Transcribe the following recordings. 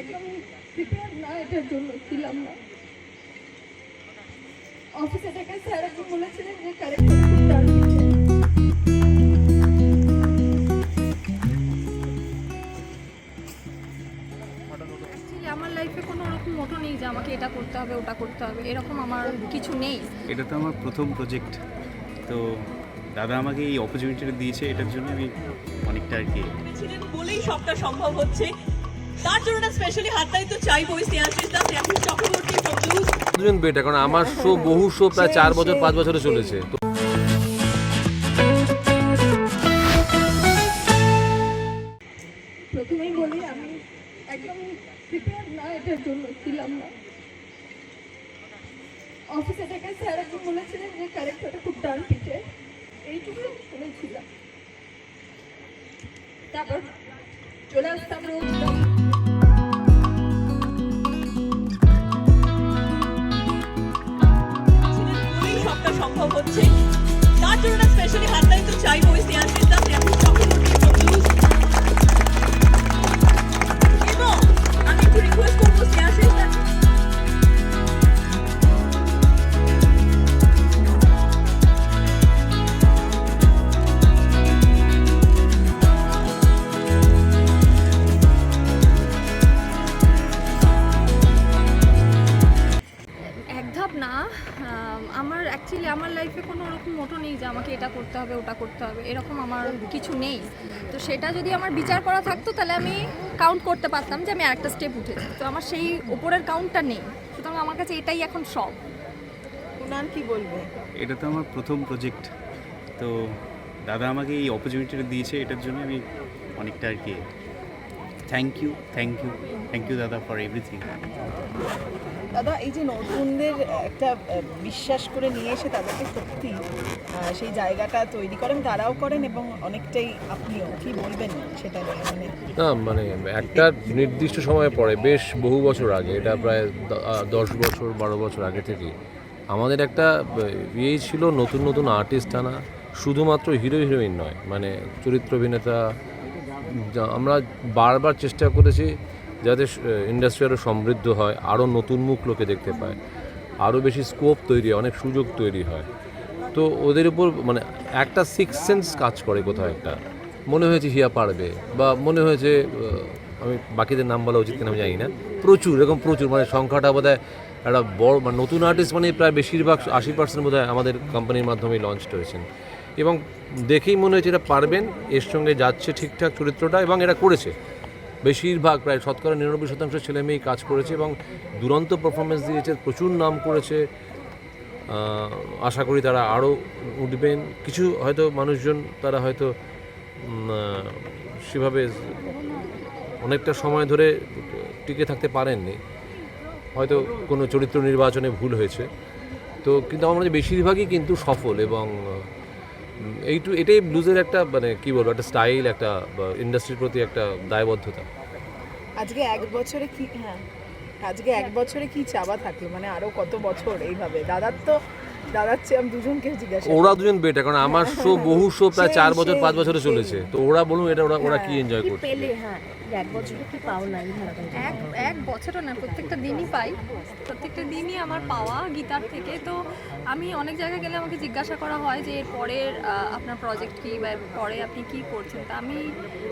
একদম প্রিপেয়ার না এটার জন্য ছিলাম না। অফিসে থেকে স্যার একদিন বলেছিলেন যে ওরকম মোটো নেই যে আমাকে এটা করতে হবে ওটা করতে হবে। এরকম আমার কিছু নেই। এটা তো আমার প্রথম প্রজেক্ট তো দাদা আমাকে এই অপরচুনিটিটা দিয়েছে এটার জন্য আমি অনেকটা আর কি বলেই সবটা সম্ভব হচ্ছে। তার জন্য না স্পেশালি হাততালি তো চাইবই স্নেহাশিস দাস এখন চক্রবর্তী দুজন বেটা কারণ আমার শো বহু শো প্রায় চার বছর পাঁচ বছরে চলেছে। তো প্রথমেই বলি আমি একদম প্রিপেয়ার না এটার জন্য ছিলাম না। অফিসে থেকে স্যার একদিন বলেছিলেন যে ক্যারেক্টারটা খুব ডার্ক পিচে এইটুকু শুনেছিলাম। তারপর চলে আসতাম রোজ। হচ্ছে তার জন্য স্পেশালি হাততালি তো চাইবই স্নেহাশিস দাস লাইফে কোনো ওরকম মোটো নেই যে আমাকে এটা করতে হবে ওটা করতে হবে। এরকম আমার কিছু নেই। তো সেটা যদি আমার বিচার করা থাকতো তাহলে আমি কাউন্ট করতে পারতাম যে আমি আরেকটা স্টেপ উঠেছি। তো আমার সেই ওপরের কাউন্টটা নেই। সুতরাং আমার কাছে এটাই এখন সব। কুনাল কি বলবে? এটা তো আমার প্রথম প্রজেক্ট তো দাদা আমাকে এই অপরচুনিটিটা দিয়েছে এটার জন্য আমি অনেকটা আর কি thank you thank you thank you দাদা ফর এভরিথিং দাদা, এই যে নতুনদের একটা বিশ্বাস করে নিয়ে এসে তাদেরকে সত্যি সেই জায়গাটা তৈরি করেন, তারাও করেন এবং অনেকটাই আপনিও, কি বলবেন সেটা মানে না মানে একটা নির্দিষ্ট সময় পরে, বেশ বহু বছর আগে, এটা প্রায় দশ বছর, বারো বছর আগে থেকে আমাদের একটা ইয়েই ছিল নতুন নতুন আর্টিস্ট আনা, শুধুমাত্র হিরো হিরোইন নয় মানে চরিত্র অভিনেতা আমরা বারবার চেষ্টা করেছি যাতে ইন্ডাস্ট্রি আরও সমৃদ্ধ হয় আরও নতুন মুখ লোকে দেখতে পায় আরও বেশি স্কোপ তৈরি হয়, অনেক সুযোগ তৈরি হয়। তো ওদের উপর মানে একটা সিক্স সেন্স কাজ করে কোথাও একটা। মনে হয়েছে হিয়া পারবে, বা মনে হয়েছে আমি বাকিদের নাম বলা উচিত কিনা আমি জানি না। প্রচুর, এরকম প্রচুর মানে সংখ্যাটা বোধ হয় একটা বড় মানে নতুন আর্টিস্ট মানে প্রায় বেশিরভাগ আশি পার্সেন্ট বোধ আমাদের কোম্পানির মাধ্যমেই লঞ্চ হয়েছেন। এবং দেখেই মনে হয়েছে এটা পারবেন, এর সঙ্গে যাচ্ছে ঠিকঠাক চরিত্রটা এবং এটা করেছে। বেশিরভাগ প্রায় শতকরা নিরানব্বই শতাংশ ছেলে মেয়েই কাজ করেছে এবং দুরন্ত পারফরমেন্স দিয়েছে, প্রচুর নাম করেছে। আশা করি তারা আরও উঠবেন। কিছু হয়তো মানুষজন তারা হয়তো সেভাবে অনেকটা সময় ধরে টিকে থাকতে পারেননি। হয়তো কোনো চরিত্র নির্বাচনে ভুল হয়েছে। তো কিন্তু আমার বেশিরভাগই কিন্তু সফল এবং এইটু এটাই ব্লুজের একটা মানে কি বলব, একটা স্টাইল একটা ইন্ডাস্ট্রির প্রতি একটা দায়বদ্ধতা। আজকে এক বছরে কি হ্যাঁ আজকে এক বছরে কি চাওয়া থাকল? মানে আরও কত বছর এইভাবে? দাদার তো চেয়ে আমি দুজনকে জিজ্ঞাসা ওরা দুজন বেটা কারণ আমার শো বহু শো প্রায় চার বছর পাঁচ বছরে চলেছে। তো ওরা বলুন এটা ওরা ওরা কি এনজয় করছে? পেলে হ্যাঁ এক বছরে কি এই ধারাবাহিকে? এক এক বছরও না প্রত্যেকটা দিনই পাই। প্রত্যেকটা দিনই আমার পাওয়া গীতার থেকে। তো আমি অনেক জায়গায় গেলে আমাকে জিজ্ঞাসা করা হয় যে এর পরের আহ, আপনার প্রজেক্ট কী বা এর পরে আপনি কী করছেন? তা আমি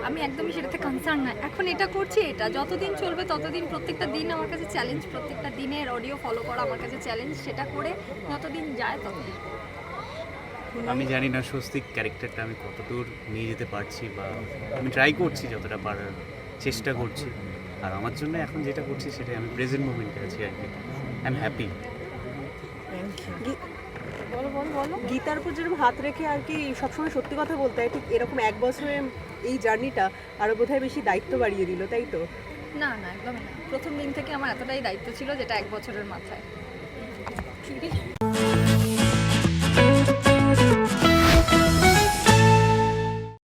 আমি একদমই সেটাতে কনসার্ন না। এখন এটা করছি এটা যতদিন চলবে ততদিন প্রত্যেকটা দিন আমার কাছে চ্যালেঞ্জ প্রত্যেকটা দিনের অডিও ফলো করা আমার কাছে চ্যালেঞ্জ সেটা করে যতদিন যায় আমি জানি না স্বস্তিক ক্যারেক্টারটা আমি কতদূর নিয়ে যেতে পারছি বা আমি ট্রাই করছি যতটা পারার চেষ্টা করছি। আর আমার জন্য এখন যেটা করছি সেটাই আমি প্রেজেন্ট মোমেন্টে আছি আর কি। আই এম হ্যাপি বলো বলো বলো। গীতার উপর যেরকম হাত রেখে আর কি সবসময় সত্যি কথা বলতে হয় ঠিক এরকম এক বছরে এই জার্নিটা আরও বোধহয় বেশি দায়িত্ব বাড়িয়ে দিল তাই তো? না না একদমই না। প্রথম দিন থেকে আমার এতটাই দায়িত্ব ছিল যেটা এক বছরের মাথায়।